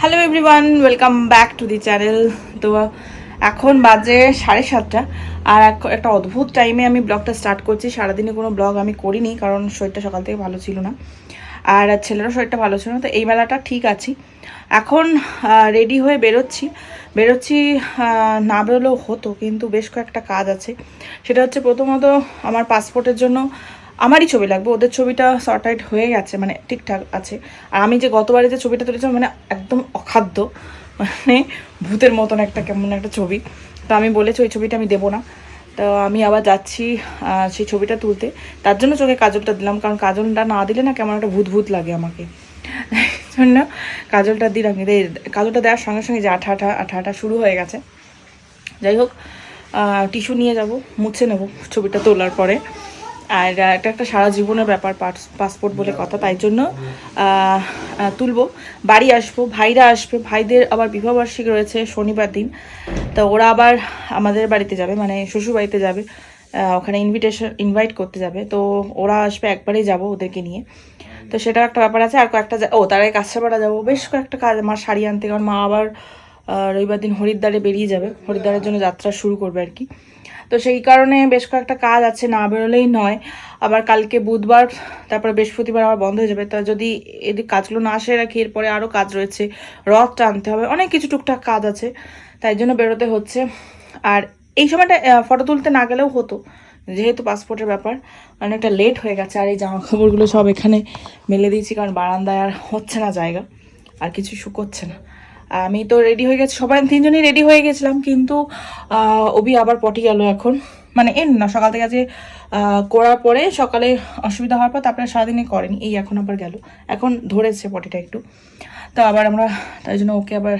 Hello everyone welcome back to the channel তো এখন বাজে সাড়ে সাতটা, আর একটা অদ্ভুত টাইমে আমি ব্লগটা স্টার্ট করছি। সারাদিনে কোনো ব্লগ আমি করিনি, কারণ শরীরটা সকাল থেকে ভালো ছিল না। আর ছেলেরও শরীরটা ভালো ছিল না, তো এই বেলাটা ঠিক আছি। এখন রেডি হয়ে বেরোচ্ছি। বেরোচ্ছি না বেরোলেও হতো, কিন্তু বেশ কয়েকটা কাজ আছে। সেটা হচ্ছে প্রথমত আমার পাসপোর্টের জন্য আমারই ছবি লাগবে, ওদের ছবিটা শর্ট আউট হয়ে গেছে মানে ঠিকঠাক আছে। আর আমি যে গতবারে যে ছবিটা তুলেছিলাম মানে একদম অখাদ্য মানে ভূতের মতন একটা, কেমন একটা ছবি। তো আমি বলেছি, ওই ছবিটা আমি দেবো না। তো আমি আবার যাচ্ছি সেই ছবিটা তুলতে। তার জন্য চোখে কাজলটা দিলাম, কারণ কাজলটা না দিলে না কেমন একটা ভূত ভূত লাগে আমাকে। জন্য কাজলটা দিলাম। কিন্তু কাজলটা দেওয়ার সঙ্গে সঙ্গে যে আঠা আঠা আঠা আঠা শুরু হয়ে গেছে। যাই হোক টিস্যু নিয়ে যাব, মুছে নেব ছবিটা তোলার পরে। আর এটা একটা সারা জীবনের ব্যাপার পাসপোর্ট বলে কথা, তাই জন্য তুলবো। বাড়ি আসব, ভাইরা আসবে, ভাইদের আবার বিবাহবার্ষিকী রয়েছে শনিবার দিন। তো ওরা আবার আমাদের বাড়িতে যাবে মানে শ্বশুর বাড়িতে যাবে ওখানে ইনভিটেশন ইনভাইট করতে যাবে। তো ওরা আসবে, একবারেই যাব ওদেরকে নিয়ে। তো সেটা একটা ব্যাপার আছে। আর কয়েকটা ও, তার আগে কাছাপাড়া যাব। বেশ কয়েকটা কাজ আমার শাড়ি আনতে, কারণ মা আবার রবিবার দিন হরিদ্বারে বেরিয়ে যাবে। হরিদ্বারের জন্য যাত্রা শুরু করবে আর কি। তো সেই কারণে বেশ কয়েকটা কাজ আছে, না বেরোলেই নয়। আবার কালকে বুধবার, তারপরে বৃহস্পতিবার আবার বন্ধ হয়ে যাবে। তা যদি এদিক কাজগুলো না আসে রাখি, এরপরে আরও কাজ রয়েছে। রথ টানতে হবে, অনেক কিছু টুকটাক কাজ আছে, তাই জন্য বেরোতে হচ্ছে। আর এই সময়টা ফটো তুলতে না গেলেও হতো, যেহেতু পাসপোর্টের ব্যাপার। অনেকটা লেট হয়ে গেছে, আর এই জামা কাপড়গুলো সব এখানে মেলে দিয়েছি, কারণ বারান্দায় আর হচ্ছে না জায়গা। আর কিছু শুকোচ্ছে না। আমি তো রেডি হয়ে গেছি, সবাই তিনজনই রেডি হয়ে গেছিলাম, কিন্তু অভি আবার পটি গেল এখন। মানে এর না, সকাল থেকে আজকে করার পরে সকালে অসুবিধা হওয়ার পর তারপরে সারাদিনে করেনি, এই এখন আবার গেল। এখন ধরেছে পটিটা একটু। তো আবার আমরা, তাই জন্য ওকে আবার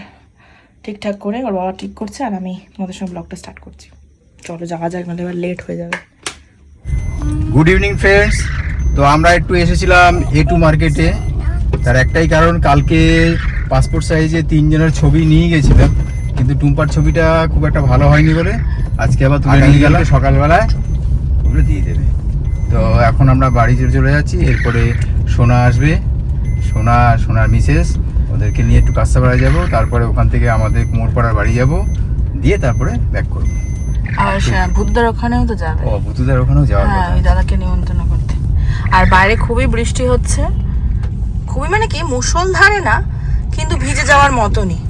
ঠিকঠাক করে ওর বাবা ঠিক করছে, আর আমি তোমাদের সঙ্গে ব্লগটা স্টার্ট করছি। চলো, যাওয়া যাক, নাহলে এবার লেট হয়ে যাবে। গুড ইভিনিং ফ্রেন্ডস তো আমরা একটু এসেছিলাম এ টু মার্কেটে তার একটাই কারণ, কালকে পাসপোর্ট সাইজে তিনজনের ছবি নিয়ে গেছিলাম কিন্তু টুম্পার ছবিটা খুব একটা ভালো হয়নি বলে আজকে আবার তুলে নিয়ে গেল সকালবেলায় ওগুলো দিয়ে দেবে। তো এখন আমরা বাড়ি চলে চলে যাচ্ছি এরপরে সোনা আসবে। সোনা সোনার মিসেস ওদেরকে নিয়ে একটু কাস্তাপাড়া যাব তারপরে ওখান থেকে আমাদের কুমোরপাড়ার বাড়ি যাব দিয়ে তারপরে ব্যাক করব। আর ওখানেও তো যাবে। ও বুতুদের ওখানেও যাওয়ার হ্যাঁ ওই দাদাকে নিমন্ত্রণ করতে। আর বাইরে খুবই বৃষ্টি হচ্ছে। খুবই মানে কি মুষলধারে না কিন্তু ভিজে যাওয়ার মতনই।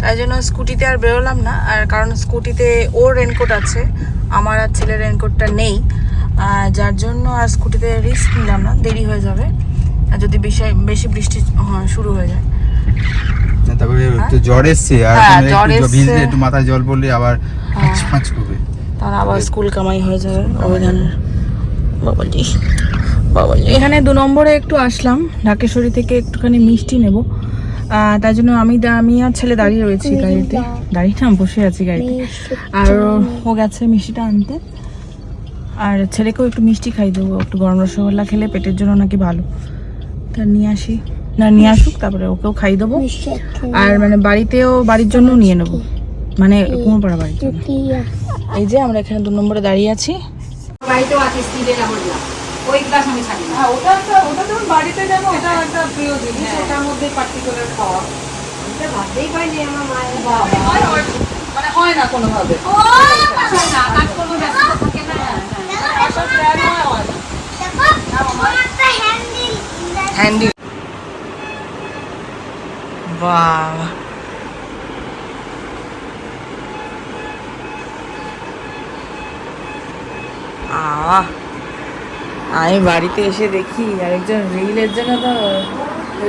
তাই জন্য স্কুটিতে আর বেরোলাম না। আর কারণ স্কুটিতে ওর রেনকোট আছে আমার আর ছেলের রেনকোটটা নেই। যার জন্য আর স্কুটিতে রিস্ক নিলাম না দেরি হয়ে যাবে। আর যদি বেশি বেশি বৃষ্টি হ্যাঁ, শুরু হয়ে যায়। না, তারপরে তো জ্বর এসছে আর হ্যাঁ, একটু ভিজলে একটু মাথায় জল পড়লে আবার করবে। তার আবার স্কুল কামাই হয়ে যাবে। এখানে দু নম্বরে একটু আসলাম। ঢাকেশ্বরী থেকে একটুখানি মিষ্টি নেব। আহ, তাই জন্য আমি দা- আমি আর ছেলে দাঁড়িয়ে রয়েছি গাড়িতে। দাঁড়িয়ে না বসে আছি গাড়িতে। আর ও- গেছে মিষ্টিটা আনতে। আর ছেলেকেও একটু মিষ্টি খাই দেবো একটু গরম রসগোল্লা খেলে পেটের জন্য নাকি ভালো। তা নিয়ে আসি। না নিয়ে আসুক তারপরে ওকেও খাই দেবো। আর মানে বাড়িতেও বাড়ির জন্য নিয়ে নেব। মানে কুমোরপাড়া বাড়ির জন্য। এই যে আমরা এখানে দু নম্বরে দাঁড়িয়ে আছি। বাড়িতেও আছে ওই গ্লাস আমি ছাড়ি না। হ্যাঁ ওটা একটা ওটা যখন বাড়িতে যাব ওটা একটা প্রিয় জিনিস ওটার মধ্যে পার্টিকুলার খাওয়া। এটা ভাবতেই পারিনি আমার মায়ের মানে হয় না কোনোভাবে। না, থাকে হ্যান্ডি। বাহ। আহ আমি বাড়িতে এসে দেখি আরেকজন রিলের জন্য তো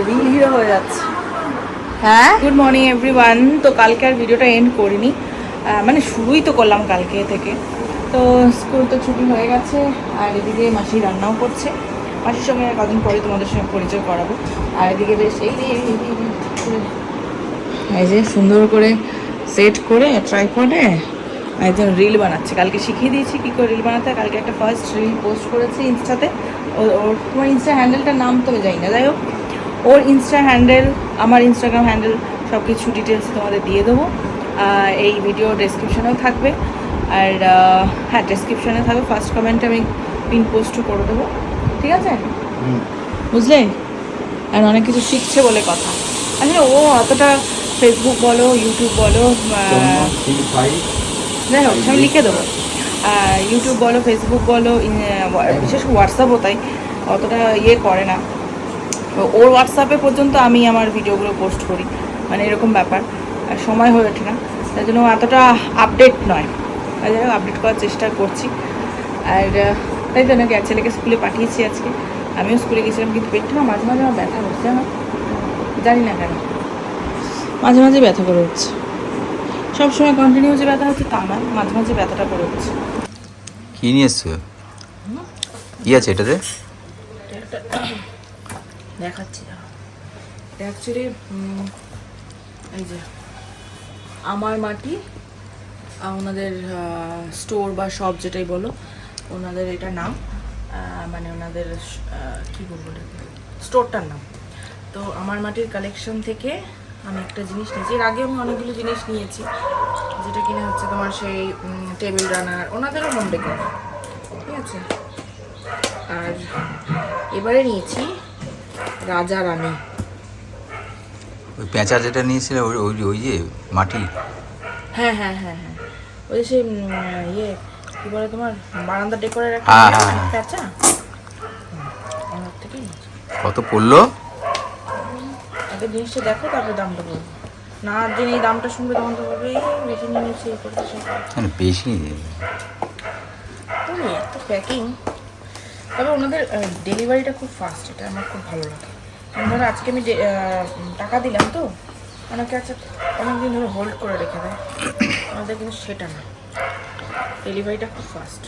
রিল হিরো হয়ে যাচ্ছে। হ্যাঁ? গুড মর্নিং এভরিওয়ান তো কালকে আর ভিডিওটা এন্ড করিনি। মানে শুরুই তো করলাম কালকে থেকে। তো স্কুল তো ছুটি হয়ে গেছে আর এদিকে মাসি রান্নাও করছে। মাসির সঙ্গে কদিন পরে তোমাদের সঙ্গে পরিচয় করাবো। আর এদিকে বেশ এই এই যে, এই এই যে সুন্দর করে সেট করে ট্রাইপডে একজন রিল বানাচ্ছে। কালকে শিখিয়ে দিয়েছি কী করে রিল বানাতে কালকে একটা ফার্স্ট রিল পোস্ট করেছি ইনস্টাতে। ও- ওর তোমার ইনস্টা হ্যান্ডেলটার নাম তো আমি জানি না। যাই হোক ওর ইনস্টা হ্যান্ডেল আমার ইনস্টাগ্রাম হ্যান্ডেল সব কিছু ডিটেলস তোমাদের দিয়ে দেবো। এই ভিডিও ডেসক্রিপশনেও থাকবে। আর হ্যাঁ ডেসক্রিপশনে থাকবে ফার্স্ট কমেন্টে আমি পিন পোস্টও করে দেবো। ঠিক আছে? বুঝলে? আর অনেক কিছু শিখছে বলে কথা। আসলে ও অতটা ফেসবুক বলো ইউটিউব বলো যাই হোক আমি লিখে দেবো। ইউটিউব বলো ফেসবুক বলো বিশেষ হোয়াটসঅ্যাপও তাই, অতটা ইয়ে করে না। ওর হোয়াটসঅ্যাপে পর্যন্ত আমি আমার ভিডিওগুলো পোস্ট করি মানে এরকম ব্যাপার। সময় হয়ে ওঠে না, তাই জন্য এতটা আপডেট নয়। তাই হোক আপডেট করার চেষ্টা করছি। আর, তাই নাকি এক ছেলেকে স্কুলে পাঠিয়েছি আজকে। আমিও স্কুলে গেছিলাম, কিন্তু পেটটা না মাঝে মাঝে আমার ব্যথা হচ্ছে আমার জানি না কেন। মাঝে মাঝে ব্যথা করে হচ্ছে। সবসময় কন্টিনিউ যে ব্যথা হচ্ছে তা না মাঝে মাঝে ব্যথাটা করে হচ্ছে। কি নিয়ে এসছো? কি আছে এটাতে? দেখাচ্ছি অ্যাকচুয়ালি এই যে আমার মাটি ওনাদের স্টোর বা শপ যেটাই বলো ওনাদের এটা নাম মানে ওনাদের কি বলব স্টোরটার নাম। তো আমার মাটির কালেকশন থেকে আমি একটা জিনিস নিয়েছি। এর আগে আমি অনেকগুলো জিনিস নিয়েছি যেটা কিনা হচ্ছে তোমার সেই টেবিল রানার ওনাদেরও হোম ডেকোর ঠিক আছে? আর এবারে নিয়েছি রাজা রানী। ওই পেঁচা যেটা নিয়েছিলে ওই ওই ওই যে মাটি? হ্যাঁ হ্যাঁ হ্যাঁ হ্যাঁ। ওই সেই ইয়ে কি বলে তোমার বারান্দা ডেকোরের একটা হ্যাঁ, ইয়ে হ্যাঁ, হ্যাঁ। হুম, নিয়েছি। কত পড়ল? আগে জিনিসটা দেখো তারপরে দামটা বলব না দিন এই দামটা শুনবে তখন তো বলবে বেশি নিয়ে নিয়েছি এই করতে সেই করতে। মানে বেশি তুমি এত প্যাকিং তবে ওনাদের ডেলিভারিটা খুব ফাস্ট এটা আমার খুব ভালো লাগে। ধরো আজকে আমি টাকা দিলাম তো অনেকে আছে অনেকদিন ধরে হোল্ড করে রেখে দেয়। আমাদের কিন্তু সেটা না। ডেলিভারিটা খুব ফাস্ট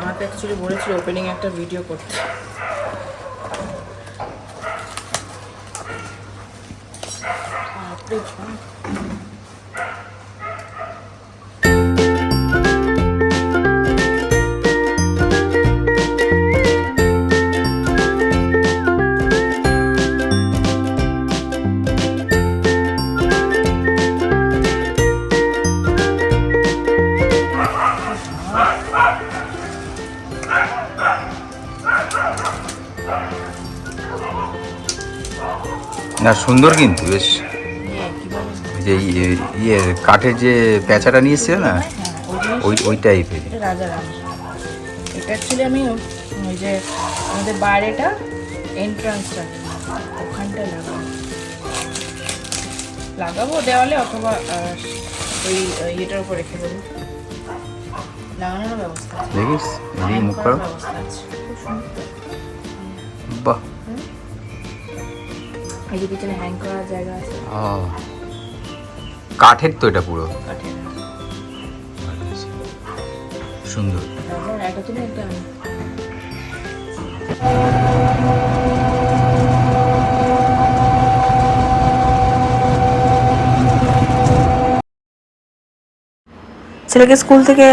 আমাকে অ্যাকচুয়ালি বলেছিল ওপেনিং একটা ভিডিও করতে। না সুন্দর কিন্তু বেশ ইয়ে, কি বলে? ওই যে ইয়ে কাঠের যে পেঁচাটা নিয়ে এসছিল না ওই ওই টাইপের রাজা এটা অ্যাকচুয়ালি আমি ওই যে আমাদের বাইরেটা এন্ট্রান্সটা ওখানটায় লাগাবো। লাগাবো দেওয়ালে অথবা ওই ইয়েটার উপর রেখে দেবো। লাগানোর ব্যবস্থা দেখিস Hang মুখ করো। বাহ। এই যে পিছনে হ্যাং করার জায়গা আছে। ও কাঠের তো এটা পুরো। সুন্দর। ছেলেকে স্কুল থেকে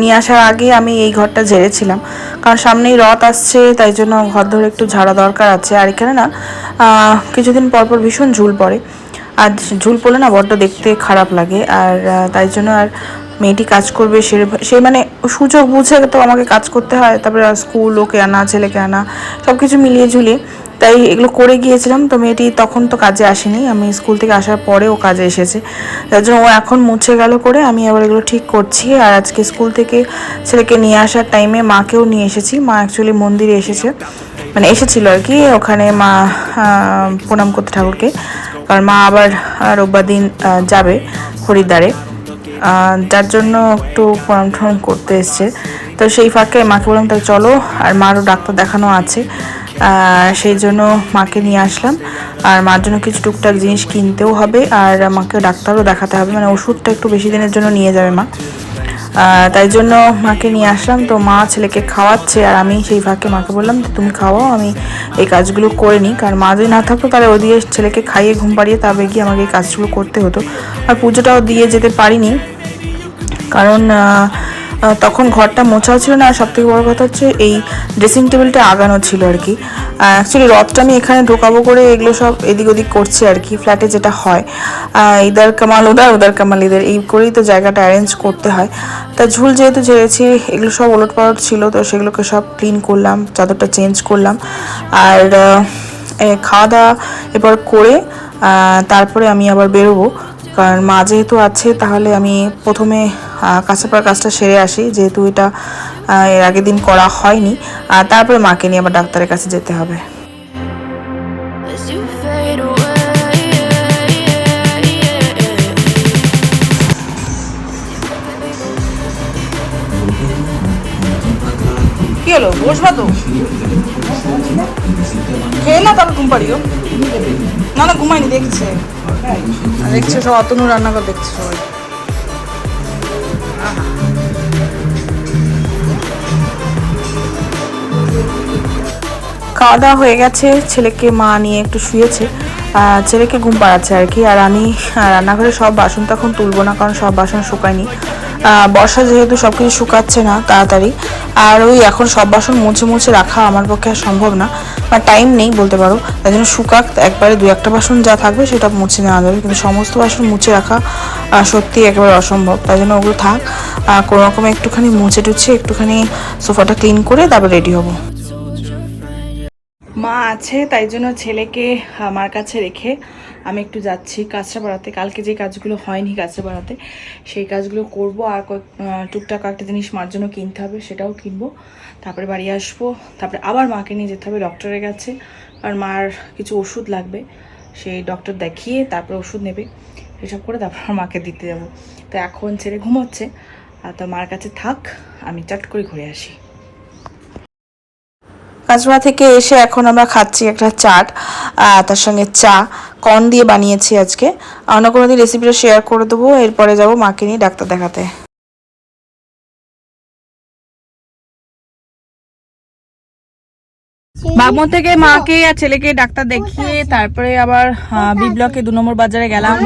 নিয়ে আসার আগে আমি এই ঘরটা ঝেড়েছিলাম। কারণ সামনেই রথ আসছে, তাই জন্য ঘর ধরে একটু ঝাড়া দরকার আছে। আর এখানে না কিছুদিন পর পর ভীষণ ঝুল পড়ে। আর ঝুল পড়লে না বড্ড দেখতে খারাপ লাগে। আর তাই জন্য আর মেয়েটি কাজ করবে সে সে মানে সুযোগ বুঝে তো আমাকে কাজ করতে হয়। তারপরে স্কুল, ওকে আনা, ছেলেকে আনা সব কিছু মিলিয়ে ঝুলিয়ে। তাই এগুলো করে গিয়েছিলাম। তো মেয়েটি তখন তো কাজে আসেনি। আমি স্কুল থেকে আসার পরে ও কাজে এসেছে। তার জন্য ও এখন মুছে গেল করে আমি আবার এগুলো ঠিক করছি। আর আজকে স্কুল থেকে ছেলেকে নিয়ে আসার টাইমে মাকেও নিয়ে এসেছি। মা অ্যাকচুয়ালি মন্দিরে এসেছে। মানে এসেছিল আর কি। ওখানে মা প্রণাম করতে ঠাকুরকে। কারণ মা আবার রোববার দিন যাবে হরিদ্বারে। যার জন্য একটু টনাম করতে এসছে। তো সেই ফাঁকে মাকে বললাম, তাহলে চলো। আর মারও ডাক্তার দেখানো আছে। সেই জন্য মাকে নিয়ে আসলাম। আর মার জন্য কিছু টুকটাক জিনিস কিনতেও হবে। আর মাকে ডাক্তারও দেখাতে হবে। মানে ওষুধটা একটু বেশি দিনের জন্য নিয়ে যাবে মা। তাই জন্য মাকে নিয়ে আসলাম। তো মা ছেলেকে খাওয়াচ্ছে আর আমি সেই ফাঁকে মাকে বললাম, তুমি খাওয়াও, আমি এই কাজগুলো করে নিই। কারণ মা যদি না থাকতো, তাহলে ওদিকে ছেলেকে খাইয়ে ঘুম পাড়িয়ে তবে গিয়ে আমাকে এই কাজগুলো করতে হতো। আর পুজোটাও দিয়ে যেতে পারিনি। কারণ তখন ঘরটা মোছাও ছিল না, আর সব থেকে বড় কথা হচ্ছে এই ড্রেসিং টেবিলটা আগানো ছিল আর কি। অ্যাকচুয়ালি রথটা আমি এখানে ঢোকাবো করে এগুলো সব এদিক ওদিক করছি আর কি ফ্ল্যাটে যেটা হয়। ইদার কামাল ওদার ওদার কামাল ইদার, এই করেই তো জায়গাটা অ্যারেঞ্জ করতে হয়। তা ঝুল যেহেতু ঝেড়েছি, এগুলো সব ওলট পালট ছিল, তো সেগুলোকে সব ক্লিন করলাম, চাদরটা চেঞ্জ করলাম। আর খাওয়া দাওয়া এবার করে তারপরে আমি আবার বেরোবো। কারণ মা যেহেতু আছে, তাহলে আমি প্রথমে কাছাপাড়ার কাজটা সেরে আসি যেহেতু এটা এর আগের দিন করা হয়নি। আর তারপরে মাকে নিয়ে আবার ডাক্তারের কাছে যেতে হবে. কি হলো? বসবা তো। খেয়ে না তাহলে ঘুম পাড়িও না না ঘুমাইনি দেখছে সব অতনু রান্নাঘর দেখছে সবাই। খাওয়া দাওয়া হয়ে গেছে, ছেলেকে মা নিয়ে একটু শুয়েছে ছেলেকে ঘুম পাড়াচ্ছে আর কি, আর আমি রান্নাঘরে সব বাসন তখন তুলবো না, কারণ সব বাসন শুকায়নি। বর্ষা যেহেতু সব কিছু শুকাচ্ছে না তাড়াতাড়ি, আর ওই এখন সব বাসন মুছে মুছে রাখা আমার পক্ষে আর সম্ভব না, বা টাইম নেই বলতে পারো, তাই জন্য শুকাক, একবারে দু একটা বাসন যা থাকবে সেটা মুছে নেওয়া যাবে, কিন্তু সমস্ত বাসন মুছে রাখা সত্যি একেবারে অসম্ভব, তাই জন্য ওগুলো থাক কোনো রকমে একটুখানি মুছে টুছে একটুখানি সোফাটা ক্লিন করে তারপর রেডি হব। মা আছে, তাই জন্য ছেলেকে আমার কাছে রেখে আমি একটু যাচ্ছি কাজটা বাড়াতে কালকে যে কাজগুলো হয়নি কাজটা বাড়াতে সেই কাজগুলো করব। আর টুকটাক একটা জিনিস মার জন্য কিনতে হবে, সেটাও কিনবো। তারপরে বাড়ি আসব। তারপরে আবার মাকে নিয়ে যেতে হবে, ডক্টরের কাছে। আর মার কিছু ওষুধ লাগবে, সেই ডক্টর দেখিয়ে তারপরে ওষুধ নেবে। এসব করে তারপর মাকে দিতে যাব। তো এখন ছেলে ঘুমোচ্ছে। আর তো মার কাছে থাক, আমি চাট করে ঘুরে আসি। কাঁচড়া থেকে এসে এখন আমরা খাচ্ছি একটা চাট তার সঙ্গে চা, কর্ন দিয়ে বানিয়েছি আজকে। অন্য কোনো দিন রেসিপিটা শেয়ার করে দেবো, এরপরে যাব মাকে নিয়ে ডাক্তার দেখাতে। বাগমন থেকে মাকে আর ছেলেকে ডাক্তার দেখিয়ে তারপরে আবার বি ব্লকে দু নম্বর বাজারে গেলাম।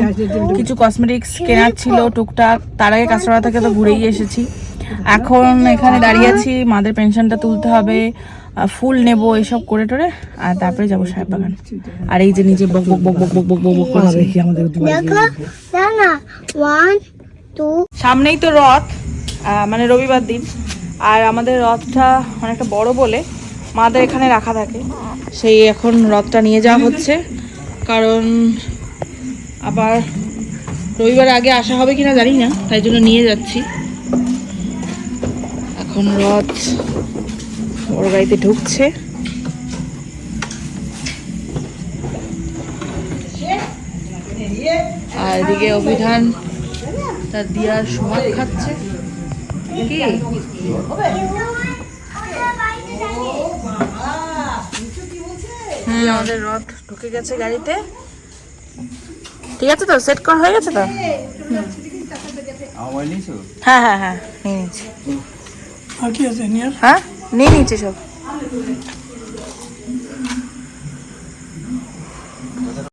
কিছু কসমেটিক্স কেনার ছিল, টুকটাক। তার আগে কাঁচড়া থেকে তো ঘুরেই এসেছি। এখন এখানে দাঁড়িয়ে আছি মাদের পেনশনটা তুলতে হবে ফুল নেব এসব করে টোরে আর তারপরে যাব সাহেব বাগান। আর এই যে নিজে বক বক বক বক বক বক বক ওয়ান সামনেই তো রথ মানে রবিবার দিন। আর আমাদের রথটা অনেকটা বড় বলে মাদের এখানে রাখা থাকে। সেই এখন রথটা নিয়ে যাওয়া হচ্ছে। কারণ আবার রবিবার আগে আসা হবে কিনা জানি না তাই জন্য নিয়ে যাচ্ছি। এখন রথ ওর গাড়িতে ঢুকছে। আর এদিকে অভিধান তার দিয়ার সোহাগ খাচ্ছে। কি? হ্যাঁ আমাদের রথ ঢুকে গেছে গাড়িতে। ঠিক আছে তো? সেট করা হয়ে গেছে তো? হ্যাঁ হ্যাঁ হ্যাঁ নিয়ে নিয়েছি। আর কি আছে নিয়ে হ্যাঁ? নিয়ে নিচ্ছে সব।